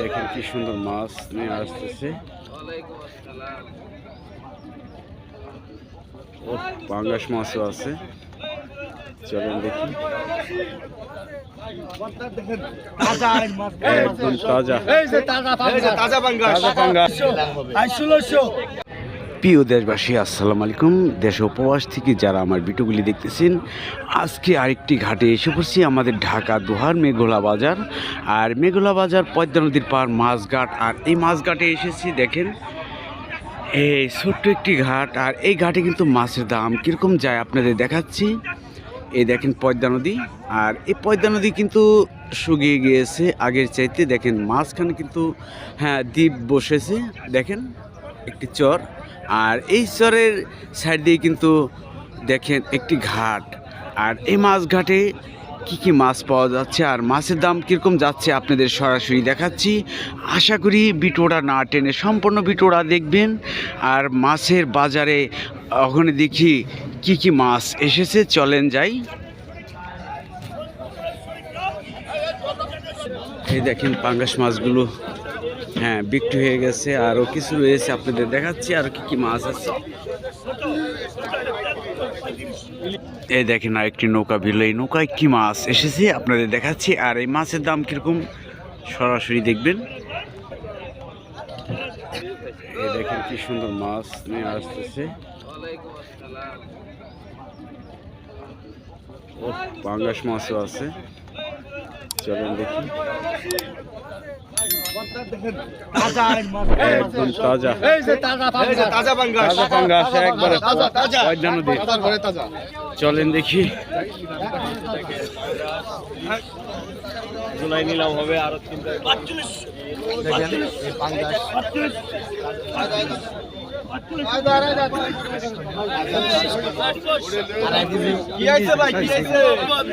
দেখেন কি সুন্দর মাছ নিয়ে আসতেছে। ও পাঙ্গাস মাছও আছে। চলেন দেখি। একদম তাজা। তাজা পাঙ্গাস। প্রিয় দেশবাসী, আসসালামু আলাইকুম। দেশ উপবাস থেকে যারা আমার ভিডিওগুলি দেখতেছেন, আজকে আরেকটি ঘাটে এসে পড়ছি আমাদের ঢাকা দোহার মেঘোলা বাজার। আর মেঘোলা বাজার পদ্মা নদীর পার মাছঘাট। আর এই মাছঘাটে এসেছি, দেখেন, এই ছোট্ট একটি ঘাট। আর এই ঘাটে কিন্তু মাছের দাম কীরকম যায় আপনাদের দেখাচ্ছি। এই দেখেন পদ্মা নদী। আর এই পদ্মা নদী কিন্তু শুকিয়ে গিয়েছে। আগের চাইতে দেখেন মাঝখানে কিন্তু হ্যাঁ দ্বীপ বসেছে। দেখেন, একটি চর। আর এই চরের সাইড দিয়ে কিন্তু দেখেন একটি ঘাট। আর এই মাছ ঘাটে কী কী মাছ পাওয়া যাচ্ছে আর মাছের দাম কীরকম যাচ্ছে আপনাদের সরাসরি দেখাচ্ছি। আশা করি বিটোড়া না টেনে সম্পূর্ণ বিটোড়া দেখবেন। আর মাছের বাজারে ওখানে দেখি কি কি মাছ এসেছে, চলেন যাই। এই দেখেন পাঙ্গাস মাছগুলো হ্যাঁ বিক্রি হয়ে গেছে। আরও কিছু রয়েছে আপনাদের দেখাচ্ছি। আর কি কি মাছ আছে? এই দেখেন আরেকটি নৌকা ভিড়ল এই নৌকায় কি মাছ এসেছে আপনাদের দেখাচ্ছি। আর এই মাছের দাম কীরকম? সরাসরি দেখবেন। এই দেখেন কি সুন্দর মাছ নিয়ে আসতেছে। ও পাঙ্গাস মাছও আছে। চলেন দেখি। একদম তাজা। তাজা পাঙ্গাস। একবারে চলেন দেখি। জুলাই নিলাম হবে আরও তিনটা।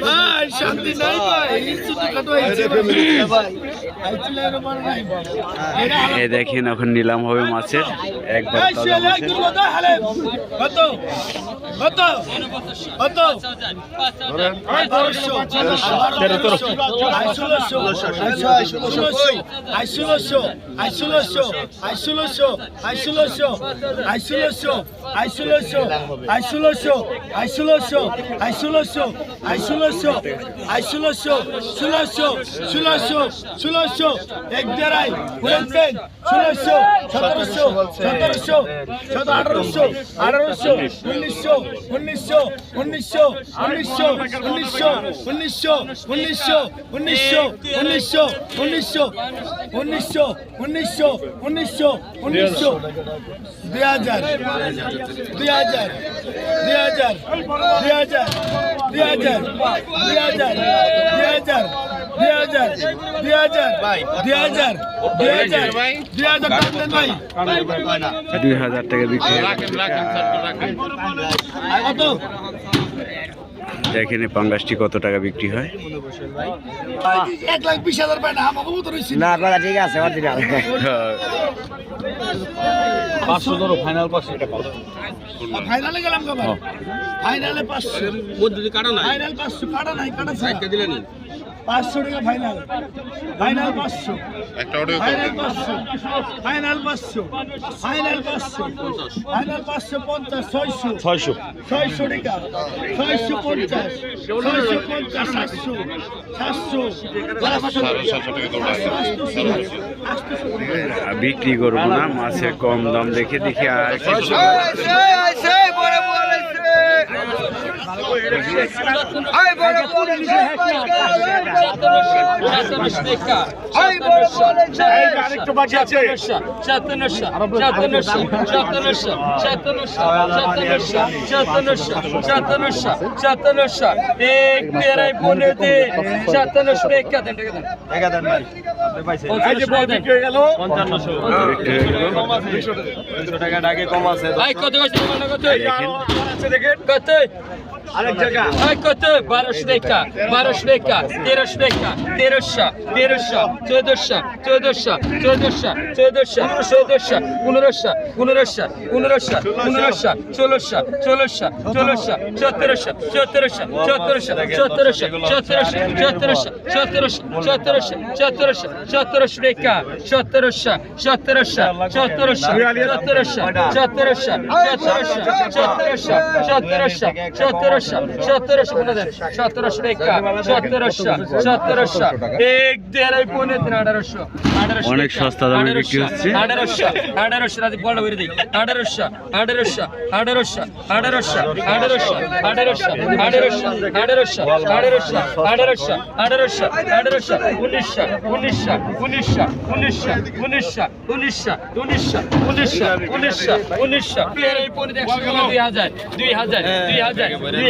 ভাই শান্তি নাই ভাই এ দেখেন এখন নিলাম হবে মাছের একদম ষোলোশো ষোলোশো ষোলোশো ষোলোশো ষোলোশো এক দেড়াই উনত্রিশ ষোলোশো সতেরোশো সতেরোশো সতেরো আঠারোশো আঠারোশো উনিশশো উনিশশো উনিশশো উনিশশো উনিশশো উনিশশো উনিশশো উনিশশো উনিশশো উনিশশো উনিশশো উনিশশো উনিশশো উনিশশো দুই হাজার দুই হাজার দুই হাজার দুই হাজার দুই হাজার দুই হাজার দুই হাজার দুই হাজার দুই হাজার দুই হাজার দুই হাজার দুই হাজার টাকা দুই হাজার টাকা বিক্রি হয়ে কত দেখেন পাঙ্গাসটি কত টাকা বিক্রি হয়। এক লাখ বিশ হাজার না না ঠিক আছে পাঁচশো ধরো ফাইনাল পাঁচশো ফাইনালে গেলাম কবে ফাইনালে পাঁচশো। মধ্যে কাটা নাই? ফাইনাল পাঁচশো কাটা নাই কাটা। একটা দিলেন। পাঁচশো টাকা ফাইনাল ফাইনাল পাঁচশো। ফাইনাল পাঁচশো। ফাইনাল পাঁচশো। ফাইনাল পাঁচশো। ফাইনাল পাঁচশো পঞ্চাশ ছয়শো। ছয়শো। ছয়শো টাকা। ছয়শো পঞ্চাশ। ছয়শো পঞ্চাশ সাতশো। সাতশো। বিক্রি করব না মাছের কম দাম দেখে দেখি আর এক তেরাই পনেরো দিন সাতান্নশো একা দেন একা দেন ভাই কত? কত? Alek Jaga. Alek Kotu. Barosh Deka. Barosh Deka. Terosh Deka. Terosha. Terosha. Tödosha. Tödosha. Tödosha. Tödosha. Tödosha. Unurosha. Unurosha. Unurosha. Unurosha. Çolosha. Çolosha. Çolosha. Çatırosha. Çatırosha. Çatırosha. Çatırosha. Çatırosha. Çatırosha. Çatırosha. Çatırosha. Çatırosha. Çatırosha Deka. Çatırosha. Çatırosha. Çatırosha. Çatırosha. Çatırosha. Çatırosha. Çatırosha. Çatırosha. Çatırosha. Nedir? Çötüröşa deka, çötüröşa, çötüröşa, এক দেড়াই পৌনে তিন আঠারোশো অনেক সস্তা দামে বিক্রি হচ্ছে। আঠারোশো আঠারোশো রাতে বড় করে দিই আঠারোশো আঠারোশো আঠারোশো আঠারোশো আঠারোশো আঠারোশো আঠারোশো আঠারোশো আঠারোশো আঠারোশো আঠারোশো আঠারোশো উনিশশো উনিশশো উনিশশো উনিশশো উনিশশো উনিশশো উনিশশো উনিশশো উনিশশো উনিশশো দুই হাজার দুই হাজার দুই হাজার দুই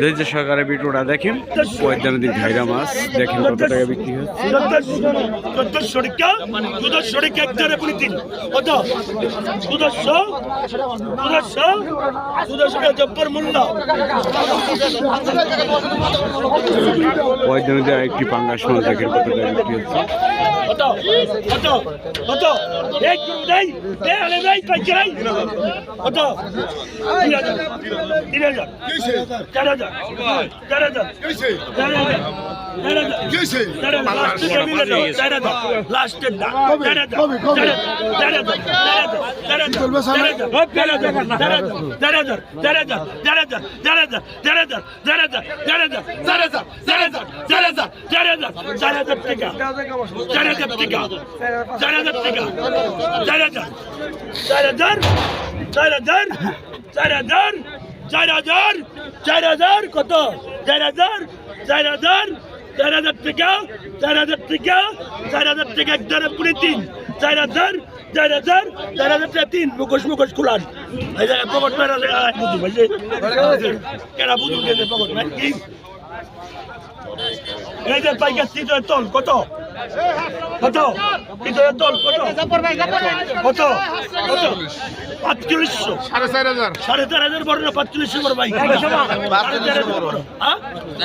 ধৈর্য সহকারে বিটুটা দেখেন। বৈদ্যনদীর ভাইরা মাছ, দেখেন কত টাকা বিক্রি হচ্ছে। বৈদ্যনদীর একটি পাঙ্গাস মাছ, দেখেন কত টাকা বিক্রি হচ্ছে। কত কত কত এক দেই দে আলে দেই কাইছে নাই কত তিন হাজার তিন হাজার চার হাজার চার হাজার চার হাজার চার হাজার লাস্টের মিলে দাও চার হাজার লাস্টের না চার হাজার চার হাজার চার হাজার চার হাজার চার হাজার চার হাজার চার হাজার চার হাজার চার হাজার চার হাজার চার হাজার চার হাজার চার হাজার চার হাজার চার হাজার চার হাজার চার হাজার চার হাজার টাকা চার হাজার টাকা চার হাজার টাকা চার হাজার চার হাজার চার হাজার চার হাজার চার হাজার চার হাজার কত চার হাজার চার হাজার টাকা চার হাজার টাকা চার হাজার টাকা এক দ্বারা পুরে তিন। চার হাজার চার হাজার চার হাজার টাকা তিন। মুখোশ মুখোশ খুলান। পকেট মেরা বুঝু ভাই কেনা বুঝু গেছে পকেট মেরা কি? এই যে পাইকার চিতরের তল কত? কত? চিতরের তল কত? কত? কত? পাঁচচল্লিশশো। সাড়ে চার হাজার। সাড়ে চার হাজার বড় না পাঁচচল্লিশশো বড় ভাই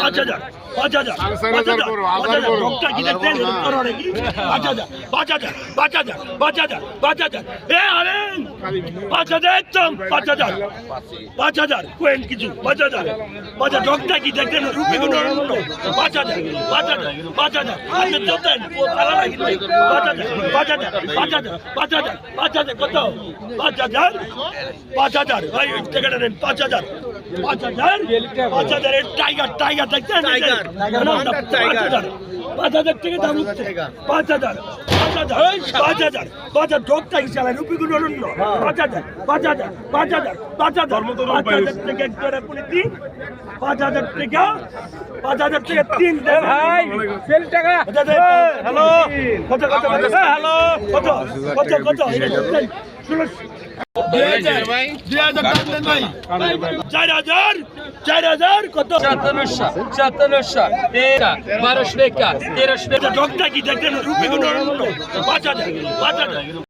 পাঁচ হাজার। পাঁচ হাজার পাঁচ হাজার পাঁচ হাজার ডক্টর কি দেখতেন তোর নাকি পাঁচ হাজার পাঁচ হাজার পাঁচ হাজার পাঁচ হাজার পাঁচ হাজার এ আরে পাঁচ হাজার একদম পাঁচ হাজার পাঁচ হাজার কোয়েন কিছু পাঁচ হাজার পাঁচ হাজার ডক্টর কি রুপি কোনো পাঁচ হাজার পাঁচ হাজার পাঁচ হাজার আপনি চলতেন পালা নাকি পাঁচ হাজার পাঁচ হাজার পাঁচ হাজার পাঁচ হাজার পাঁচ হাজার কত? পাঁচ হাজার পাঁচ হাজার ভাই টাকাটা নেন পাঁচ হাজার পাঁচ হাজার পাঁচ হাজার টাইগার টাইগার দেখছেন টাইগার হাজার পাঁচ হাজার থেকে দাম পাঁচ হাজার পাঁচ হাজার পাঁচ হাজার পাঁচ হাজার ডোকটা কি চালায় অন্য পাঁচ হাজার পাঁচ হাজার পাঁচ হাজার পাঁচ হাজার পাঁচ হাজার থেকে এক ধরে পুনে তিন পাঁচ হাজার থেকে পাঁচ হাজার থেকে তিন ভাই হ্যালো কত কত কত হ্যালো কত কত কত ষোলোশো চার হাজার চার হাজার কত? সাতান্নশো সাতান্নশো তেরা বারোশো একা তেরোশো টাকা। ডক্টর কি দেখতেন রুপি পাঁচ হাজার পাঁচ হাজার